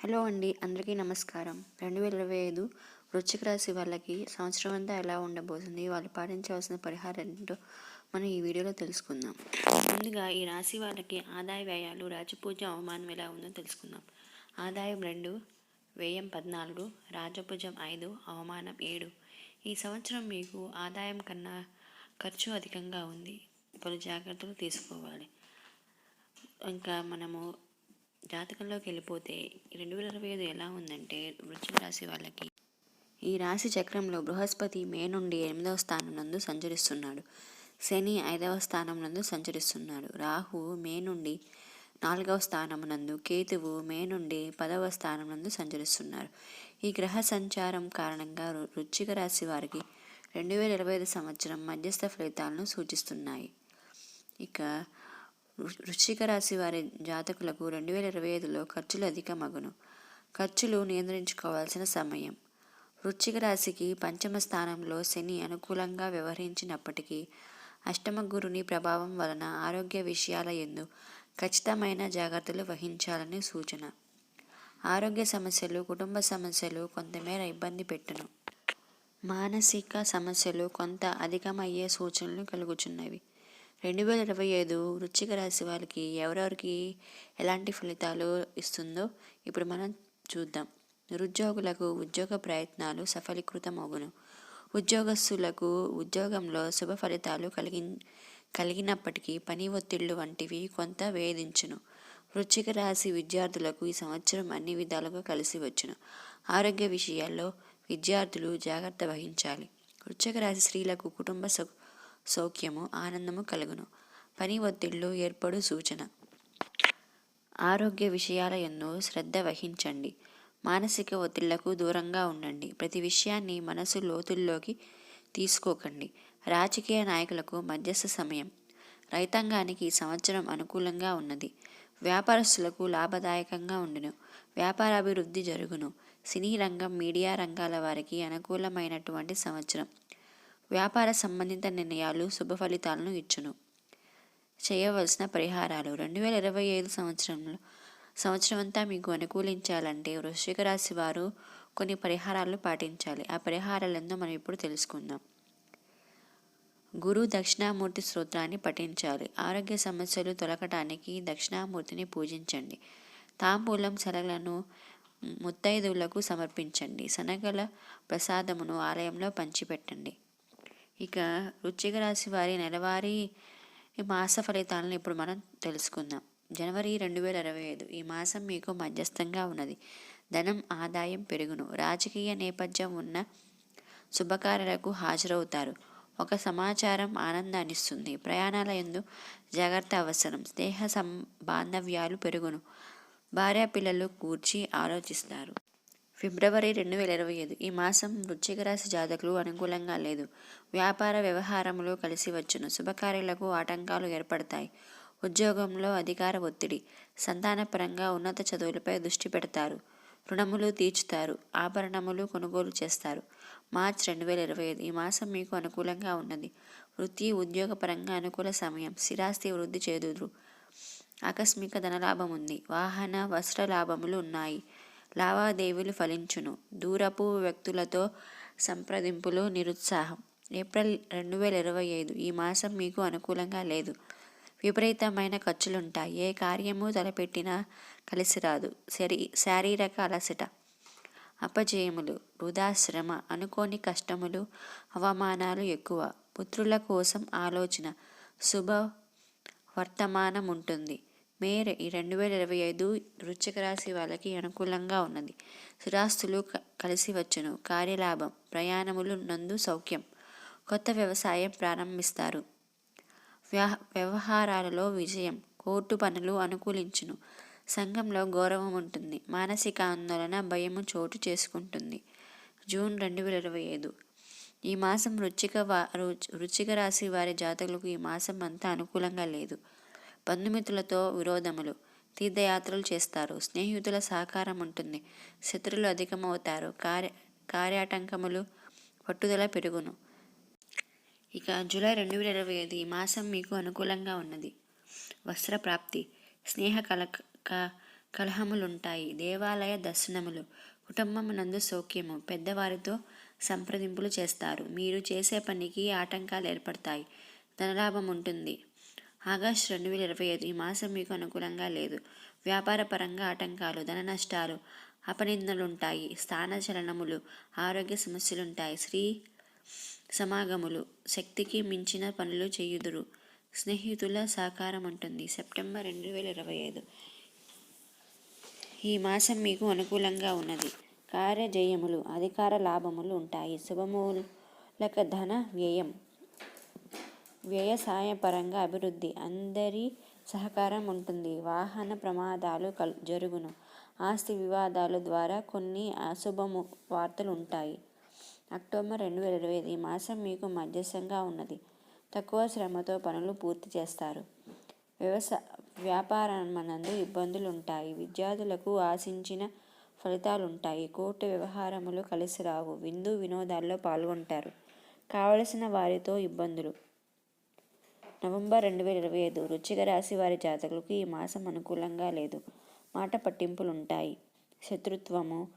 Hello అండి అందరికీ నమస్కారం. రెండు వేల ఇరవై ఐదు వృశ్చిక రాశి వాళ్ళకి సంవత్సరం అంతా ఎలా ఉండబోతుంది వాళ్ళు పాటించవలసిన పరిహారం ఏంటో మనం ఈ వీడియోలో తెలుసుకుందాం. ముందుగా ఈ రాశి వాళ్ళకి ఆదాయ వ్యయాలు రాజపూజ అవమానం ఎలా ఉందో తెలుసుకుందాం. ఆదాయం రెండు వ్యయం పద్నాలుగు రాజపూజం ఐదు అవమానం ఏడు. ఈ సంవత్సరం మీకు ఆదాయం కన్నా ఖర్చు అధికంగా ఉంది. పలు జాగ్రత్తలు తీసుకోవాలి. ఇంకా మనము జాతకంలోకి వెళ్ళిపోతే రెండు వేల ఇరవై ఐదు ఎలా ఉందంటే వృశ్చిక రాశి వాళ్ళకి ఈ రాశి చక్రంలో బృహస్పతి మే నుండి ఎనిమిదవ స్థానం నందు సంచరిస్తున్నాడు. శని ఐదవ స్థానం నందు సంచరిస్తున్నాడు. రాహు మే నుండి నాలుగవ స్థానం నందు కేతువు మే నుండి పదవ స్థానం నందు సంచరిస్తున్నారు. ఈ గ్రహ సంచారం కారణంగా వృచ్చిక రాశి వారికి రెండు వేల ఇరవై ఐదు సంవత్సరం మధ్యస్థ ఫలితాలను సూచిస్తున్నాయి. ఇక వృశ్చిక రాశి వారి జాతకులకు రెండు వేల ఇరవై ఐదులో ఖర్చులు అధికమగును. ఖర్చులు నియంత్రించుకోవాల్సిన సమయం. వృశ్చిక రాశికి పంచమ స్థానంలో శని అనుకూలంగా వ్యవహరించినప్పటికీ అష్టమ గురుని ప్రభావం వలన ఆరోగ్య విషయాల ఎందు ఖచ్చితమైన జాగ్రత్తలు వహించాలని సూచన. ఆరోగ్య సమస్యలు కుటుంబ సమస్యలు కొంతమేర ఇబ్బంది పెట్టును. మానసిక సమస్యలు కొంత అధికమయ్యే సూచనలు కలుగుచున్నవి. రెండు వేల ఇరవై ఐదు వృశ్చిక రాశి వాళ్ళకి ఎవరెవరికి ఎలాంటి ఫలితాలు ఇస్తుందో ఇప్పుడు మనం చూద్దాం. నిరుద్యోగులకు ఉద్యోగ ప్రయత్నాలు సఫలీకృతమవును. ఉద్యోగస్తులకు ఉద్యోగంలో శుభ ఫలితాలు కలిగి కలిగినప్పటికీ పని ఒత్తిళ్ళు వంటివి కొంత వేధించును. వృశ్చిక రాశి విద్యార్థులకు ఈ సంవత్సరం అన్ని విధాలుగా కలిసి వచ్చును. ఆరోగ్య విషయాల్లో విద్యార్థులు జాగ్రత్త వహించాలి. వృశ్చిక రాశి స్త్రీలకు కుటుంబ సౌ సౌఖ్యము ఆనందము కలుగును. పని ఒత్తిళ్ళు ఏర్పడు సూచన. ఆరోగ్య విషయాల ఎందు శ్రద్ధ వహించండి. మానసిక ఒత్తిళ్ళకు దూరంగా ఉండండి. ప్రతి విషయాన్ని మనసు లోతుల్లోకి తీసుకోకండి. రాజకీయ నాయకులకు మధ్యస్థ సమయం. రైతాంగానికి ఈ సంవత్సరం అనుకూలంగా ఉన్నది. వ్యాపారస్తులకు లాభదాయకంగా ఉండును. వ్యాపారాభివృద్ధి జరుగును. సినీ రంగం మీడియా రంగాల వారికి అనుకూలమైనటువంటి సంవత్సరం. వ్యాపార సంబంధిత నిర్ణయాలు శుభ ఫలితాలను ఇచ్చును. చేయవలసిన పరిహారాలు. రెండు వేల ఇరవై ఐదు సంవత్సరంలో సంవత్సరం అంతా మీకు అనుకూలించాలంటే వృశ్చిక రాశి వారు కొన్ని పరిహారాలు పాటించాలి. ఆ పరిహారాలందో మనం ఇప్పుడు తెలుసుకుందాం. గురు దక్షిణామూర్తి స్తోత్రాన్ని పఠించాలి. ఆరోగ్య సమస్యలు తొలగటానికి దక్షిణామూర్తిని పూజించండి. తాంబూలం శనగలను ముత్తైదువులకు సమర్పించండి. శనగల ప్రసాదమును ఆలయంలో పంచిపెట్టండి. ఇక వృశ్చిక రాశి వారి నెలవారీ మాస ఫలితాలను ఇప్పుడు మనం తెలుసుకుందాం. జనవరి రెండు వేల ఇరవై ఐదు ఈ మాసం మీకు మధ్యస్థంగా ఉన్నది. ధనం ఆదాయం పెరుగును. రాజకీయ నేపథ్యం ఉన్న శుభకార్యాలకు హాజరవుతారు. ఒక సమాచారం ఆనందాన్నిస్తుంది ప్రయాణాల ఎందు జాగ్రత్త అవసరం. స్నేహ సం బాంధవ్యాలు పెరుగును. భార్య పిల్లలు కూర్చి ఆలోచిస్తారు. ఫిబ్రవరి రెండు వేల ఇరవై ఐదు. ఈ మాసం వృశ్చిక రాశి జాతకులు అనుకూలంగా లేదు. వ్యాపార వ్యవహారములు కలిసి వచ్చును. శుభకార్యాలకు ఆటంకాలు ఏర్పడతాయి. ఉద్యోగంలో అధికార ఒత్తిడి సంతానపరంగా ఉన్నత చదువులపై దృష్టి పెడతారు. రుణములు తీర్చుతారు. ఆభరణములు కొనుగోలు చేస్తారు. మార్చ్ రెండు వేల ఇరవై ఐదు. ఈ మాసం మీకు అనుకూలంగా ఉన్నది. వృత్తి ఉద్యోగపరంగా అనుకూల సమయం. స్థిరాస్తి వృద్ధి చేదురు ఆకస్మిక ధనలాభం ఉంది. వాహన వస్త్ర లాభములు ఉన్నాయి. లావాదేవీలు ఫలించును. దూరపు వ్యక్తులతో సంప్రదింపులు నిరుత్సాహం. ఏప్రిల్ రెండు వేల ఇరవై ఐదు. ఈ మాసం మీకు అనుకూలంగా లేదు. విపరీతమైన ఖర్చులుంటాయి. ఏ కార్యము తలపెట్టినా కలిసి రాదు. శరీ శారీరక అలసట అపజయములు వృధాశ్రమ అనుకోని కష్టములు అవమానాలు ఎక్కువ. పుత్రుల కోసం ఆలోచన శుభ వర్తమానం ఉంటుంది మే ఈ రెండు వేల ఇరవై ఐదు వృశ్చిక రాశి వాళ్ళకి అనుకూలంగా ఉన్నది. స్థిరాస్తులు క- కలిసి వచ్చును. కార్యలాభం ప్రయాణములు నందు సౌఖ్యం. కొత్త వ్యవసాయం ప్రారంభిస్తారు. వ్యా వ్యవహారాలలో విజయం కోర్టు పనులు అనుకూలించును. సంఘంలో గౌరవం ఉంటుంది. మానసిక ఆందోళన భయము చోటు చేసుకుంటుంది. జూన్ రెండు వేల ఇరవై ఐదు. ఈ మాసం వృచ్చిక వా రుచ్- రాశి వారి జాతకులకు ఈ మాసం అంతా అనుకూలంగా లేదు. బంధుమిత్రులతో విరోధములు తీర్థయాత్రలు చేస్తారు. స్నేహితుల సహకారం ఉంటుంది. శత్రులు అధికమవుతారు. కార్య కార్యాటంకములు పట్టుదల పెరుగును. ఇక జూలై రెండు వేల ఇరవై ఐదు ఈ మాసం మీకు అనుకూలంగా ఉన్నది. వస్త్ర ప్రాప్తి స్నేహ కల క- కలహములుంటాయి. దేవాలయ దర్శనములు కుటుంబమునందు సౌఖ్యము పెద్దవారితో సంప్రదింపులు చేస్తారు. మీరు చేసే పనికి ఆటంకాలు ఏర్పడతాయి. ధనలాభం ఉంటుంది ఆగస్టు రెండు వేల ఇరవై ఐదు ఈ మాసం మీకు అనుకూలంగా లేదు. వ్యాపార పరంగా ఆటంకాలు ధన నష్టాలు అపనిందలుంటాయి. స్థాన చలనములు ఆరోగ్య సమస్యలుంటాయి. స్త్రీ సమాగములు శక్తికి మించిన పనులు చేయుదురు. స్నేహితుల సహకారం ఉంటుంది. సెప్టెంబర్ రెండు వేల ఇరవై ఐదు ఈ మాసం మీకు అనుకూలంగా ఉన్నది. కార్యజయములు అధికార లాభములు ఉంటాయి. శుభమూలక ధన వ్యయం. వ్యవసాయపరంగా అభివృద్ధి అందరి సహకారం ఉంటుంది. వాహన ప్రమాదాలు కల్ జరుగును. ఆస్తి వివాదాల ద్వారా కొన్ని అశుభము వార్తలు ఉంటాయి. అక్టోబర్ రెండు వేల ఇరవై ఐదు ఈ మాసం మీకు మధ్యస్థంగా ఉన్నది. తక్కువ శ్రమతో పనులు పూర్తి చేస్తారు. వ్యవసాయ వ్యాపారమనందు ఇబ్బందులు ఉంటాయి విద్యార్థులకు ఆశించిన ఫలితాలు ఉంటాయి కోర్టు వ్యవహారములు కలిసి రావు. విందు వినోదాల్లో పాల్గొంటారు. కావలసిన వారితో ఇబ్బందులు. నవంబర్ రెండు వేల ఇరవై ఐదు వృచ్చిక రాశి వారి జాతకులకు ఈ మాసం అనుకూలంగా లేదు. మాట పట్టింపులు ఉంటాయి శత్రుత్వము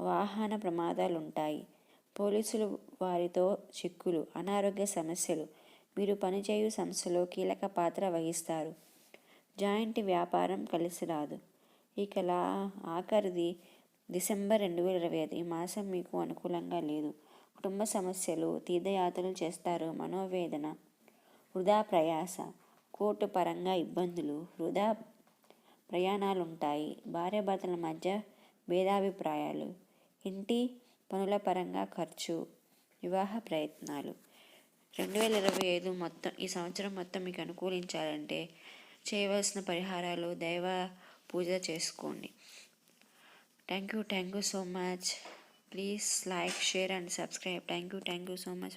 వాహన ప్రమాదాలు ఉంటాయి పోలీసులు వారితో చిక్కులు అనారోగ్య సమస్యలు. మీరు పనిచేయు సంస్థలో కీలక పాత్ర వహిస్తారు. జాయింట్ వ్యాపారం కలిసి రాదు. ఇక ఆఖరిది డిసెంబర్ రెండు వేల ఇరవై ఐదు. ఈ మాసం మీకు అనుకూలంగా లేదు. కుటుంబ సమస్యలు తీర్థయాత్రలు చేస్తారు. మనోవేదన వృధా ప్రయాస కోర్టు పరంగా ఇబ్బందులు వృధా ప్రయాణాలు ఉంటాయి భార్యాభర్తల మధ్య భేదాభిప్రాయాలు ఇంటి పనుల పరంగా ఖర్చు వివాహ ప్రయత్నాలు. రెండు వేల ఇరవై ఐదు మొత్తం ఈ సంవత్సరం మొత్తం మీకు అనుకూలించాలంటే చేయవలసిన పరిహారాలు దైవ పూజ చేసుకోండి. Thank you thank you so much please like share and subscribe thank you thank you so much